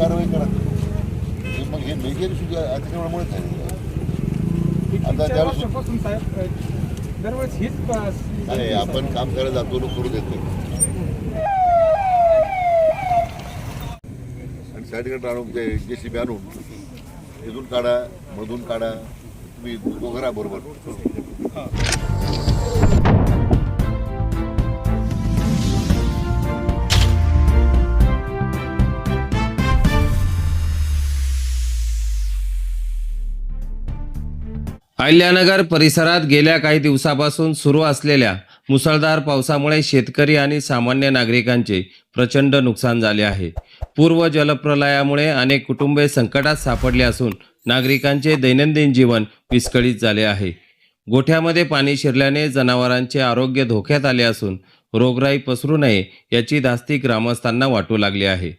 कारवाई करा मग हे मेजर इश्यू अतिक्रमणामुळे झाले. आता आता त्यावेळेस- हीच अरे आपण काम करायला जातो करू देत आणि साईडकडे आणून ते जे सी बी आणून इथून काढा मधून काढा. तुम्ही दोघं राहा बरोबर. अहिल्यानगर परिसरात गेल्या काही दिवसापासून सुरू असलेल्या मुसळधार पावसामुळे शेतकरी आणि सामान्य नागरिकांचे प्रचंड नुकसान झाले आहे. पूर्व जलप्रलयामुळे अनेक कुटुंबे संकटात सापडले असून नागरिकांचे दैनंदिन जीवन विस्कळीत झाले आहे. गोठ्यामध्ये पाणी शिरल्याने जनावरांचे आरोग्य धोक्यात आले असून रोगराई पसरू नये याची धास्ती ग्रामस्थांना वाटू लागली आहे.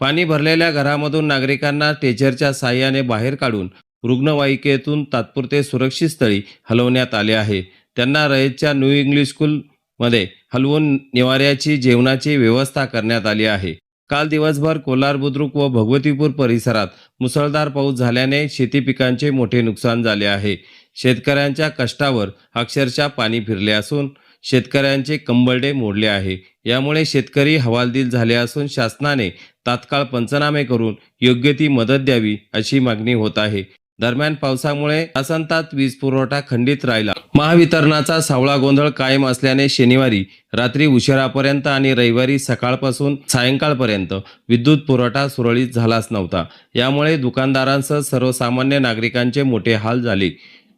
पाणी भरलेल्या घरामधून नागरिकांना टेचरच्या साह्याने बाहेर काढून रुग्णवाहिकेतून तात्पुरते सुरक्षित स्थळी हलवण्यात आले आहे. त्यांना रयतच्या न्यू इंग्लिश स्कूलमध्ये हलवून निवाऱ्याची जेवणाची व्यवस्था करण्यात आली आहे. काल दिवसभर कोलार बुद्रुक व भगवतीपूर परिसरात मुसळधार पाऊस झाल्याने शेती पिकांचे मोठे नुकसान झाले आहे. शेतकऱ्यांच्या कष्टावर अक्षरशः पाणी फिरले असून शेतकऱ्यांचे कंबरडे मोडले आहे. यामुळे शेतकरी हवालदिल झाले असून शासनाने तात्काळ पंचनामे करून योग्य ती मदत द्यावी अशी मागणी होत आहे. दरम्यान पावसामुळे तासंतात वीज पुरवठा खंडित राहिला. महावितरणाचा सावळा गोंधळ कायम असल्याने शनिवारी रात्री उशिरापर्यंत आणि रविवारी सकाळपासून सायंकाळपर्यंत विद्युत पुरवठा सुरळीत झालाच नव्हता. यामुळे दुकानदारांसह सर्वसामान्य नागरिकांचे मोठे हाल झाले.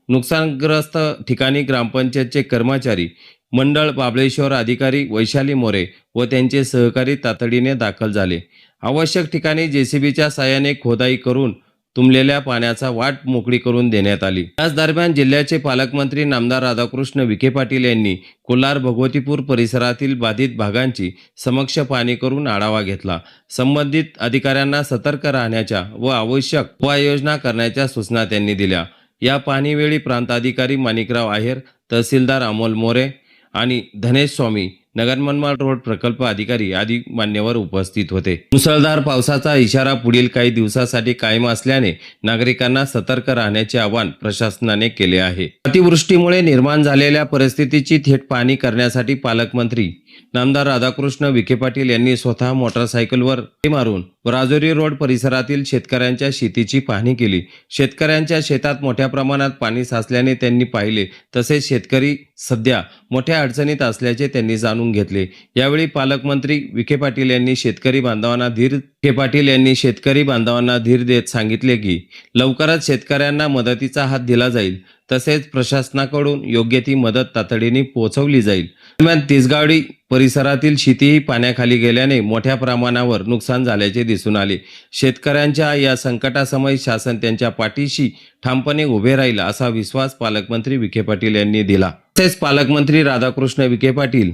नुकसानग्रस्त ठिकाणी ग्रामपंचायतचे कर्मचारी मंडळ बाबळेश्वर अधिकारी वैशाली मोरे व त्यांचे सहकारी तातडीने दाखल झाले. आवश्यक ठिकाणी जेसीबीच्या साहाय्याने खोदाई करून तुंबलेल्या पाण्याचा वाट मोकळी करून देण्यात आली. याच दरम्यान जिल्ह्याचे पालकमंत्री नामदार राधाकृष्ण विखे पाटील यांनी कोल्हार भगवतीपूर परिसरातील बाधित भागांची समक्ष पाहणी करून आढावा घेतला. संबंधित अधिकाऱ्यांना सतर्क राहण्याच्या व आवश्यक उपाययोजना करण्याच्या सूचना त्यांनी दिल्या. या पाहणीवेळी प्रांताधिकारी माणिकराव आहेर तहसीलदार अमोल मोरे आणि धनेश स्वामी नगर मनमाड रोड प्रकल्प अधिकारी आदी मान्यवर उपस्थित होते. मुसळधार पावसाचा इशारा पुढील काही दिवसासाठी कायम असल्याने नागरिकांना सतर्क राहण्याचे आवाहन प्रशासनाने केले आहे. अतिवृष्टीमुळे निर्माण झालेल्या परिस्थितीची थेट पाहणी करण्यासाठी पालकमंत्री नामदार राधाकृष्ण विखे पाटील यांनी स्वतः मोटरसायकलवर मारून राजोरी रोड परिसरातील शेतकऱ्यांच्या शेतीची पाहणी केली. शेतकऱ्यांच्या शेतात मोठ्या प्रमाणात पाणी साचल्याने त्यांनी पाहिले तसेच शेतकरी सध्या मोठ्या अडचणीत असल्याचे त्यांनी जाणून घेतले. यावेळी पालकमंत्री विखे पाटील यांनी शेतकरी बांधवांना धीर विखे पाटील यांनी शेतकरी बांधवांना धीर देत सांगितले की लवकरच शेतकऱ्यांना मदतीचा हात दिला जाईल. तसेच प्रशासनाकडून योग्य ती मदत तातडीने पोहोचवली जाईल. दरम्यान तिसगावडी परिसरातील शेतीही पाण्याखाली गेल्याने मोठ्या प्रमाणावर नुकसान झाल्याचे दिसून आले. शेतकऱ्यांच्या या संकटासमयी शासन त्यांच्या पाठीशी ठामपणे उभे राहील असा विश्वास पालकमंत्री विखे पाटील यांनी दिला. तसेच पालकमंत्री राधाकृष्ण विखे पाटील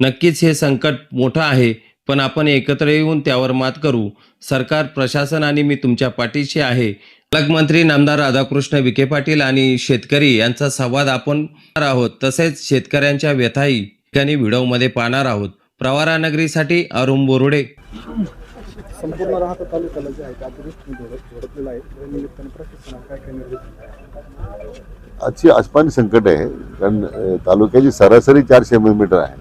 नक्कीच हे संकट मोठं आहे पण आपण एकत्र येऊन त्यावर मात करू. सरकार प्रशासन आणि मी तुमच्या पाठीशी आहे. पालकमंत्री नामदार राधाकृष्ण विखे पाटील आणि शेतकरी यांचा संवाद आपण आहोत. तसेच शेतकऱ्यांच्या व्यथाही ठिकाणी व्हिडिओमध्ये पाहणार आहोत. प्रवारा नगरीसाठी अरुण बोरुडे. संपूर्ण राहता तालुक्याला जे आहे ते अतिवृष्टी झोडप झोडपलेलं आहे. त्या निमित्तानं प्रशासनाला काय काय निर्देश दिले आहेत? आजची आसमानी संकट आहे. कारण तालुक्याची सरासरी चारशे मिलीमीटर आहे.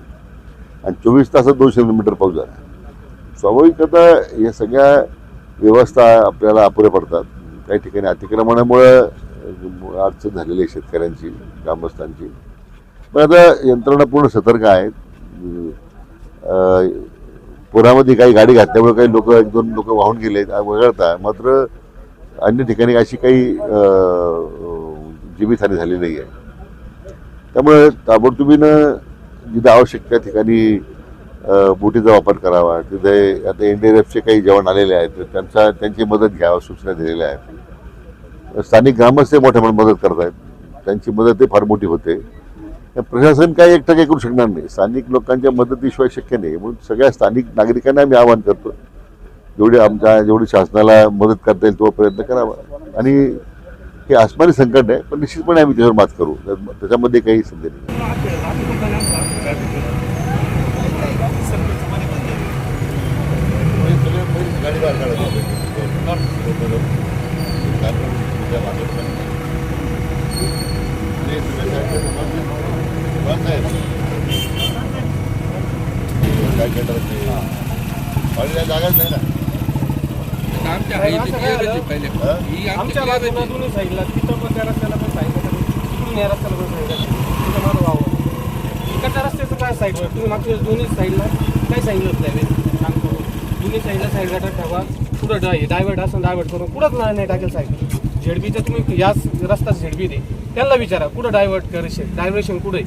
आणि चोवीस तासात दोनशे मिलीमीटर पाऊस झाला. स्वाभाविकता या सगळ्या व्यवस्था आपल्याला अपुऱ्या पडतात. काही ठिकाणी अतिक्रमणामुळं अडचण झालेली आहे शेतकऱ्यांची ग्रामस्थांची. पण आता यंत्रणा पूर्ण सतर्क आहेत. पुरामध्ये काही गाडी घातल्यामुळे काही लोक एक दोन लोक वाहून गेले वगळता. मात्र अन्य ठिकाणी अशी काही जीवितहानी झाली नाही आहे त्यामुळे ताबडतोबीनं जिथं आवश्यक त्या ठिकाणी बोटीचा वापर करावा. तिथे आता एन डी आर एफचे काही जवान आलेले आहेत. त्यांचा त्यांची मदत घ्यावा सूचना दिलेल्या आहेत. स्थानिक ग्रामस्थ मोठ्या प्रमाणात मदत करत आहेत त्यांची मदत ते फार मोठी होते. प्रशासन काही एकटं काही करू शकणार नाही. स्थानिक लोकांच्या मदतीशिवाय शक्य नाही. म्हणून सगळ्या स्थानिक नागरिकांना आम्ही आवाहन करतो जेवढी आमच्या जेवढी शासनाला मदत करता येईल तो प्रयत्न करावा. आणि हे आसमानी संकट आहे पण निश्चितपणे आम्ही त्याच्यावर मात करू. त्याच्यामध्ये काही संधी नाही गाडी बाहेर काढायची कारण उद्या लागत पण नाही. ते सगळ्यासाठी बंद. काय जागाच नाही ना आमच्या पहिले. हा? बाजूला. दोन्ही साईडला तिथं पण त्या रस्त्याला पण सांगितलं तिकडून या रस्त्याला पण सांगितलं तिथं माझं वाव इकडच्या रस्त्याचं काय साईडवर तुम्ही मागच्या दोन्ही साईडला काय सांगितलं होतं त्यावेळेस सांगतो. दोन्ही साईडला साईड गाठा ठेवा. कुठं डाय डायवर्ट असं डायवर्ट करून कुठंच नाही नाही टाकेल साईड. झेडबीचं तुम्ही याच रस्ता झेडबी दे. त्यांना विचारा कुठं डायवर्ट करेल डायव्हर्शन कुठे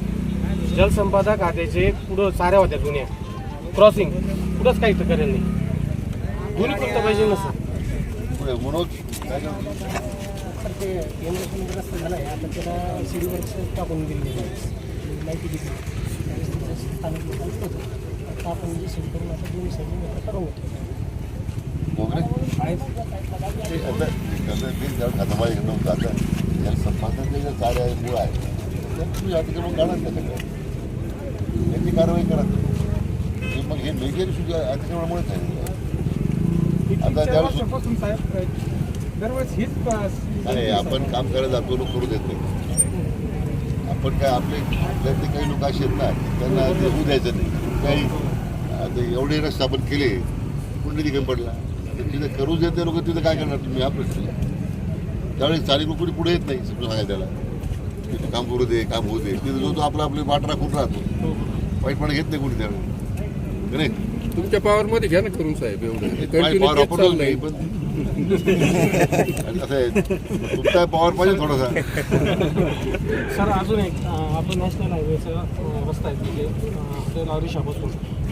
जलसंपदा खात्याचे पुढं साऱ्या होत्या दुनिया क्रॉसिंग कुठंच काही तर करेल नाही दोन्ही कोणतं पाहिजे नसं पुढे म्हणून काय करणार? तर ते केंद्र रस्ता झाला आहे आता आता आपण जे सीड करून आता दोन्ही साईडने करून होतो मोगरे ते आता कसं ते जेव्हा खातामाळी घेऊन जातं याला संपादन जे कार्य आहे मूळ आहे तुम्ही अतिक्रमण काढा ना त्याच्याकडे. याची कारवाई करा हे मग हे मेजर इश्यू अतिक्रमणामुळेच आहे. आता त्यावेळेस- नाही आपण काम करायला जातो लोक करू देत नाही. आपण काय आपले आपल्यातले काही लोक असे आहेत ना त्यांना ते होऊ द्यायचं नाही. काही आता एवढे रस्ते आपण केले कुठे ठिकाणी पडला? तिथे करूच देत लोक तिथे काय करणार तुम्ही? हा प्रश्न. त्यावेळेस लोक कोणी पुढे येत नाही समजा सांगायला. त्याला की तू काम करू दे काम होऊ दे. तिथे जो तो आपला आपली वाट राखून राहतो. वाईटपणा घेत नाही कोणी त्यावेळेस नाही? तुमच्या पॉवर मध्ये घ्या ना करून साहेब एवढं. पॉवर नाही पण तुमचा पाहिजे थोडासा. सर अजून एक अं, आपलं नॅशनल हायवेचा रस्ता आहे तिथे अं, आपल्याला अरिशापासून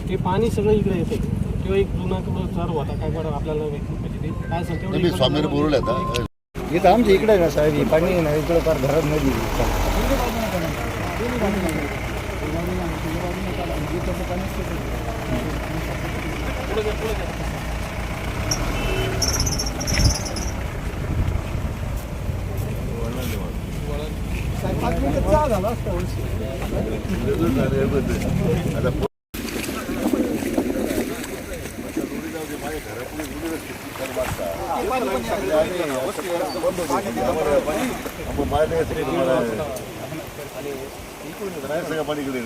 ते पाणी सगळं इकडे येते. किंवा एक जुना चर होता काय बरं आपल्याला म्हणजे ते काय तेवढं मी जरा- बोलवलं आता. इथं आमच्या इकडे ना साहेब हे पाणी नाही ना इकडं फार घरात नदी झाला आता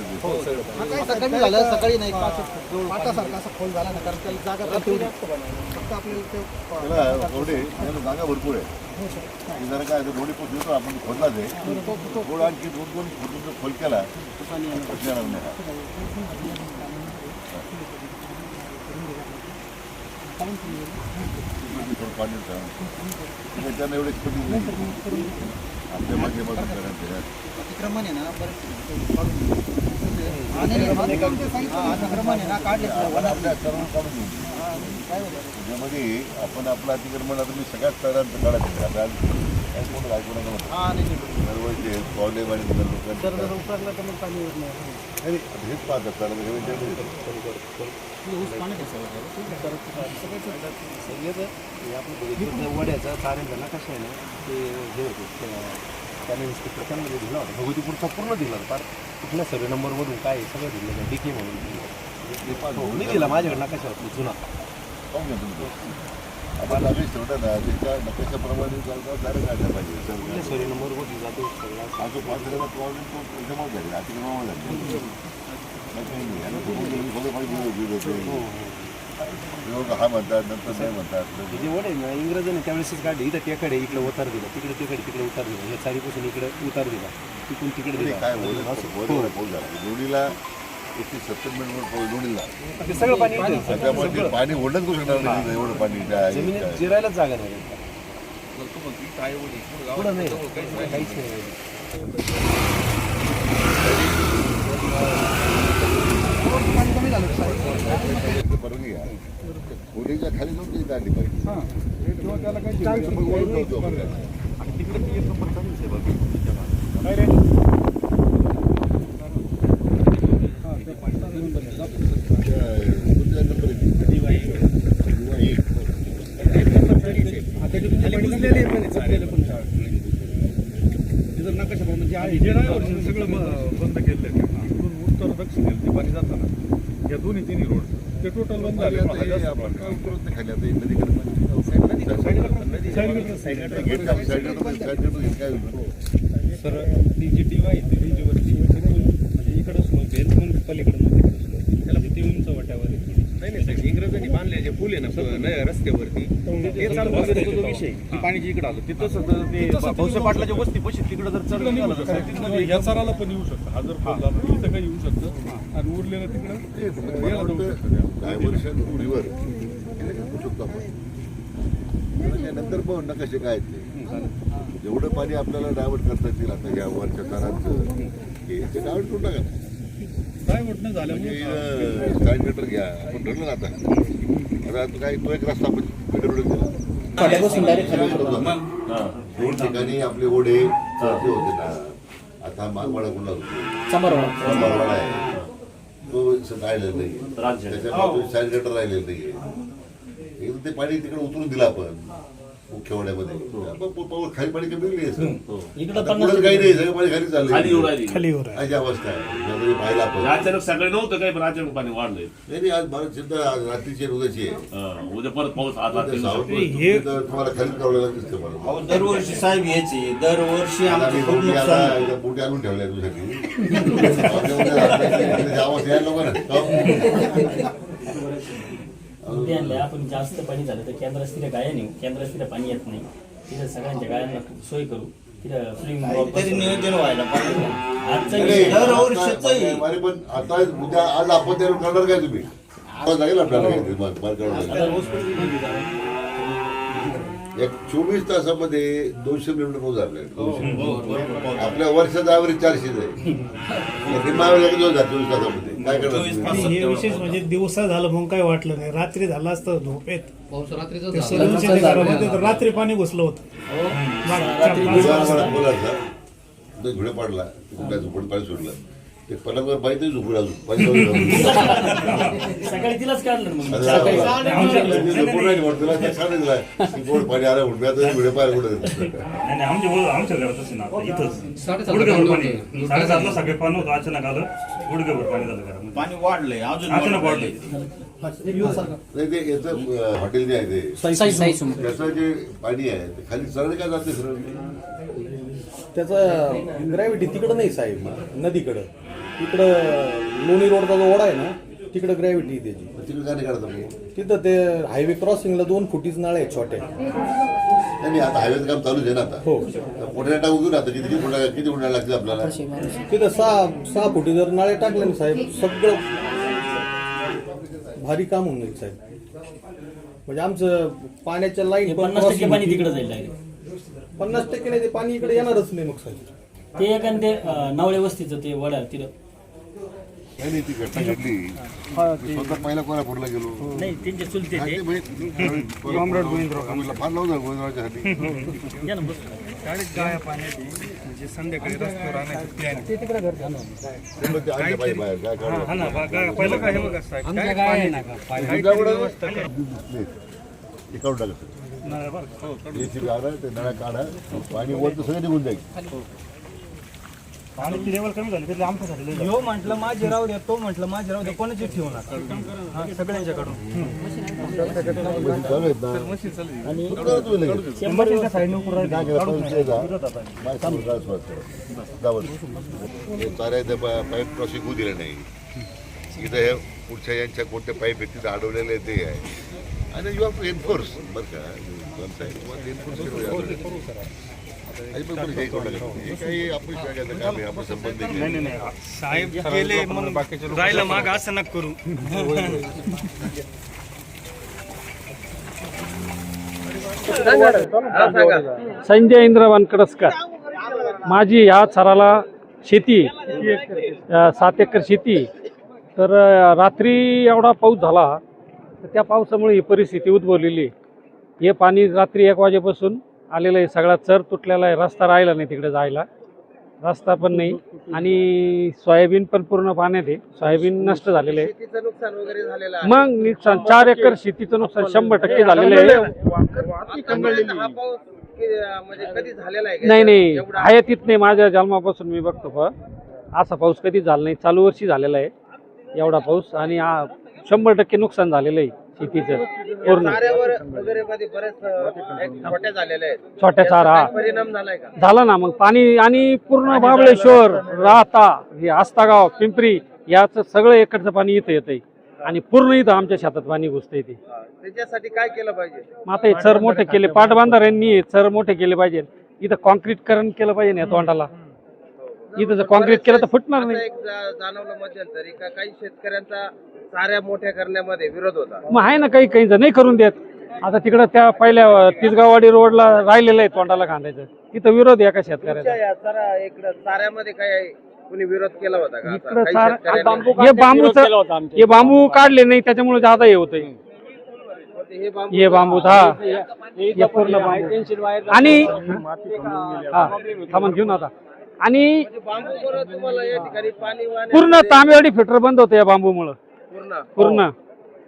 कमी झालं सकाळी नाही पाटासारखा असा खोल झाला ना कारण त्याला जागा फक्त आपल्याला ते जागा भरपूर आहे जरा काय रोडी पोचली आपण खोदला ते गोड आणखी दोन दोन खोदून खोल केला तर प्रश्न येणार नाही हा. थोडं पाणी होतं. त्याच्यानं एवढे expertise नाही. आपल्या मागे मदत करायचं अतिक्रमण आहे ना बरं आणि अतिक्रमण आहे ना काढले आपण आपल्या त्याच्यामध्ये आपण आपलं अतिक्रमण आता मी सगळ्यात स्तरांचं काढायचं आता काय कोण ऐकू नका म्हणतो. हा नाही दरवर्षी प्रॉब्लेम आणि इतर तर नाही हेच पाहतात कारण हे वड्याचा नकाशा आहे ना ते हे होते त्याने इन्स्पेक्टर त्यांना दिला होता भगवतीपूरचा पूर्ण दिला होता फार कुठल्या सर्वे नंबरमधून काय आहे सगळं दिलं डी के म्हणून हो, मी दिला माझ्याकडे नकाशा होता जुना पाहून घ्या तुम्ही तो. आपण आम्ही शेवटा ना त्याच्या नकाशाप्रमाणे चालता सारे काढल्या पाहिजे. सर्वे नंबरवरती जातो सगळा हा. जो पाच जणांचा प्रॉब्लेम तो त्याच्यामुळे झाला झाला. बाकी काही नाही. आणि होते लोक हा म्हणतात नंतर नाही म्हणतात. जे वड आहे ना इंग्रजांनी त्यावेळेसच काढले इथं टेकडे इकडे उतार दिला. तिकडे टेकडे तिकडे उतार दिला. या चारीपासून इकडे उतार दिला. तिकडून तिकडे काय वर पाऊस झाला. लोणीला मिनिट पाऊस लोणीला ते सगळं पाणी. आणि त्यामुळे ते पाणी ओढणंच करू शकणार नाही तिथं एवढं पाणी त्या- जमिनीत त्या- जिरायलाच जागा नाही. पुढं काहीच परवानगी खाली जाऊन ती पाहिजे. मग वळून जाऊ आपण त्याला. तिकडे ती एक नंबर चालूच आहे बाकी. काय रे? त्या कुठल्या नंबर आहे ती? दिवा एक. सगळं ब- बंद केलेलं आहे इकडून उत्तर दक्षिण ते पाणी जाताना या दोन्ही तिन्ही रोड ते टोटल बंद झाले आता हे आपण काय उतरत नाही खाली आता हे नदीकडे पाणी. गेट टाकून साईडमध्ये साईडमध्ये काय होईल? सर ती जी टीव्ही आहे ती डी वरची म्हणजे इकडं स्लोप आहे पण पलीकडं नव्हती त्याला ती उंच वाट्यावर. नाही नाही साहेब इंग्रजांनी बांधले जे पूल आहे ना रस्त्यावरती ते चालू जो विषय पाणी इकडे आलं तिथं सगळं ते भाऊसाहेब पाटलाच्या वस्ती पशी तिकडे जर चढ तिकडं निघू झालं तर शकतं. साहेब तिकडं या सराला पण येऊ शकतं. हा जर इथं काही येऊ शकतं. आणि उरलेलं तिकडं डायव्हर्शन हे करू शकतो आपण त्यानंतर पण नकाशे काय आहेत ते? जेवढं पाणी आपल्याला डायव्हर्ट करता येतील आता या वरच्या तारांचं हे ते डायव्हर्ट करून टाका. ना. काय झाल्यामुळे म्हणजे मीटर घ्या आपण ठरलं ना आता. आता तो काय तो एक रस्ता आपण मीटर. दोन ठिकाणी आपले ओढे होते ना. आता मागवाडा कुठला होतो. आहे. तो राहिलेला नाही राहिलेलं नाहीये. एकदा ते पाणी तिकडे उतरून दिलं आपण. मुख्य वाड्यामध्ये आपण प- प- खाली पाणी कमी दिली इकडं आता पन्नास पुढे काही नाही सगळं पाणी खाली खाली चाललंय येऊ राहिली खाली वर अशी अवस्था आहे जर पाहिला आपण अचानक सगळे नव्हतं काही पण अचानक पाणी वाढलंय नाही नाही, आज भारत चिंता आज रात्रीची आणि उद्याची आहे हा, उद्या परत पाऊस आज रात्री तुम्ही तर तुम्हाला खाली करावं दिसतं मला अहो, दरवर्षी साहेब यायचे दरवर्षी आता आमचं खूप बोटी नुकसान आणून ठेवल्या तुझ्यासाठी उद्या आवाज यायला नको ना उद्या आणल्या. आपण जास्त पाणी झालं तर केंद्रस्थिर गाया नेऊ केंद्रस्थिर पाणी येत नाही. तिथं सगळ्यांच्या गायांना सोय करू. तिथं स्विमिंग काहीतरी नियोजन व्हायला पाहिजे. आजचा नाही, विषय दरवर्षीच आहे. अरे पण आता उद्या आज आपण त्याला करणार काय तुम्ही? आवाज लागेल आपल्याला काहीतरी मार- मार करावं लागेल. आता रोज पण किती दिवस आहे? एक चोवीस तासामध्ये दोनशे मिनिट पाऊस झाला आपल्या वर्षाचा ॲव्हरेज चारशे आहे. चोवीस तासामध्ये. काय? आणि हे विशेष म्हणजे दिवसा झालं म्हणून काही वाटलं नाही. रात्री झालं असतं झोपेत ते सलूनच्या घरामध्ये तर रात्री पाणी घुसलं होतं. पाच बोलायचा. तो झुडे पाडला झोपड पाणी सोडलं. ते पलंगावर अजून पाणी जाऊन सकाळी तिलाच काढलं मग. गोड पाणी आलं म्हणून आता व्हिडिओ पाहायला कुठे नाही नाही, आमच्या आमच्या घरात तसं ना आता इथंच. गुडघ्यावर पाणी साडेसातला सगळे पाणी होतं. अचानक आलं पाणी झालं घरामध्ये. पाणी वाढलंय. अजून अचानक वाढलंय. नाही ते याचं हॉटेल जे आहे ते. त्याचं जे पाणी आहे ते खाली सरळ काय जाते सरळ त्याचं ग्रॅव्हिटी तिकडं नाही साहेब. नदीकडं. इकडं लोणी रोडचा जो ओढा आहे ना तिकडं ग्रॅव्हिटी त्याची. तिकडे काय नाही काढत तिथं ते हायवे क्रॉसिंगला दोन फुटीच नाळे आहेत छोटे नाही नाही, आता हायवेचं काम चालूच आहे ना आता. हो. घेऊन आता किती लागतील आपल्याला? तिथं सहा सहा फुटी जर नाळे टाकले ना साहेब सगळं भारी काम होऊन जाईल साहेब. म्हणजे आमचं पाण्याच्या हे लाईन पन्नास टक्के पाणी तिकडे जाईल direct. पन्नास टक्के नाही ते पाणी इकडे येणारच नाही मग साहेब. ते एक आणि ते अं, नवळे वस्तीचं ते वड्या तिथं. नाही नाही ती घटना घडली. मी स्वतः पहिला कोल्हापूरला गेलो. नाही त्यांचे चुलते काय ते. माहित- कॉम्रेड गोविंदराव आम्हाला फार लावलं गोविंदरावच्या साठी या ना बस. शाळेत गाया पाण्याची म्हणजे संध्याकाळी रस्त्यावर आणायचं प्लॅन ते तिकडे घर झालं. ते मग ते आणले पाहिजे बाहेर काय काढलं हा ना बा- गा- पहिलं काय हे बघा साहेब काय पाणी- काढून ते नळा काढा पाणी वर तर सगळं निघून जाईल. पाण्याची लेवल कमी झाली तरी आमच्यासाठी लय झालं. ह्यो म्हटलं माझे राहू द्या तो म्हटलं माझे राहू द्या कोणाची ठेवणार हा, सगळ्यांच्याकडून. साईडने उकरून राहिली. काय पाऊस ये. विरोधात आहे. पाईप क्रॉसिंग होऊ दिलं नाही. इथं हे पुढच्या यांच्या कोणते पाईप आहेत तिथं अडवलेले ते आहे. आणि यू हॅव टू एन्फोर्स बरं का? कोणतं नाही नाही साहेब म्हणून राहिलं माग असं नका करू. संजय इंद्र वानकडसकर माझी ह्या थराला शेती सात एकर शेती तर रात्री एवढा पाऊस झाला तर त्या पावसामुळे ही परिस्थिती उद्भवलेली आहे. हे पाणी रात्री एक वाजेपासून आलेलं आहे सगळा चर तुटलेला आहे रस्ता राहिला नाही तिकडे जायला. रस्ता पण नाही. आणि सोयाबीन पण पूर्ण पाण्यात आहे. सोयाबीन नष्ट झालेलं आहे. शेतीचं नुकसान वगैरे झालेलं मग नुकसान चार एकर शेतीचं नुकसान शंभर टक्के झालेलं आहे. हा पाऊस म्हणजे कधी झालेला आहे नाही नाही. हयातीत नाही. माझ्या जन्मापासून मी बघतो प असा पाऊस कधीच झाला नाही. चालू वर्षी झालेला आहे. एवढा पाऊस आणि शंभर टक्के नुकसान झालेलं आहे. शेतीचं पूर्ण. वगैरे मध्ये बरेच छोट्या झालेल्या आहेत. छोट्या चारा हा. परिणाम झालाय का? झाला ना मग. पाणी आणि पूर्ण महाबळेश्वर राहता हे आस्तागाव पिंपरी याचं सगळं इकडचं पाणी इथं येतंय. आणि पूर्ण इथं आमच्या शेतात पाणी घुसतंय ते. त्याच्यासाठी काय केलं पाहिजे? मग आता हे चर मोठे केले पाटबांधाऱ्यांनी हे चर मोठे केले पाहिजे. इथं कॉन्क्रीटकरण केलं पाहिजे ना या तोंडाला. इथं जर कॉन्क्रीट केलं तर फुटणार असं नाही. एक जा- जाणवलं मध्यंतरी का? काही शेतकऱ्यांचा साऱ्या मोठ्या करण्यामध्ये विरोध होता. मग आहे ना काही काही नाही करून देत. आता तिकडं त्या पहिल्या तिसगाववाडी रोडला राहिलेलं आहे तोंडाला खांदायचं. तिथं विरोध आहे एका शेतकऱ्याचा. इकडं चाऱ्यामध्ये काय कुणी विरोध केला होता का? असा? इकडं काही चार शेतकऱ्यांनी- हे बांबूचं हे बांबू काढले नाही त्याच्यामुळे जादा हे होतंय. हे बांबू हे बांबू हा. हे पूर्ण बांबू. आणि हा. थांबून घेऊन आता. आणि बांबूमुळे तुम्हाला या ठिकाणी पाणी वाहण्यामध्ये पूर्ण तांबेवाडी फिल्टर बंद होतं या बांबूमुळं. पूर्ण. पूर्ण.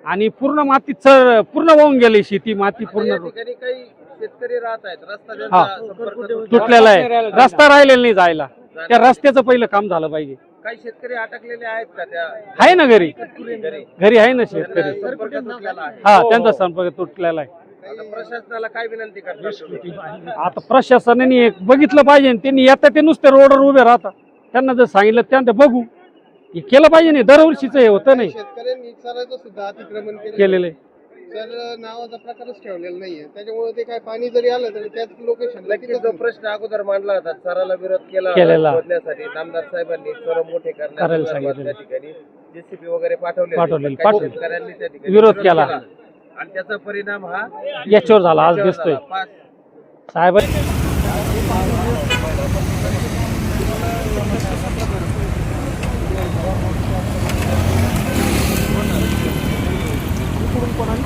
आणि पूर्ण माती चर पूर्ण वाहून गेली शेती माती पूर्ण. शेतकरी राहत आहेत. रस्ता हा. तुटलेला आहे. रस्ता राहिलेला नाही जायला. त्या रस्त्याचं पहिलं काम झालं पाहिजे. काही शेतकरी अटकलेले आहेत का त्या? आहे ना घरी. घरी? आहे ना शेतकरी. संपर्क तुटलेला आहे. हा त्यांचा संपर्क तुटलेला आहे. आता प्रशासनाला काय विनंती करतात आता प्रशासनाने एक बघितलं पाहिजे त्यांनी येतात ते नुसते रोडवर उभे राहतात. त्यांना जर सांगितलं त्यांना बघू. हे केलं पाहिजे नाही दरवर्षीच हे होतं नाही. शेतकऱ्यांनी सरायचं सुद्धा अतिक्रमण केलेलं आहे. तर नावाचा प्रकारच ठेवलेला नाहीये. त्याच्यामुळे ते काय पाणी जरी आलं तरी त्याच लोकेशनला जो प्रश्न अगोदर मांडला होता. सराला विरोध केला केलेला. शोधण्यासाठी. नामदार साहेबांनी सर मोठे करायला करण्यासंदर्भात सांगितलं. त्या ठिकाणी जेसीबी वगैरे पाठवले पाठवलेली, पाठवली. शेतकऱ्यांनी त्या ठिकाणी विरोध केला. आणि त्याचा परिणाम हा याच्यावर झाला. आज दिसतोय. पाच साहेब পড়ান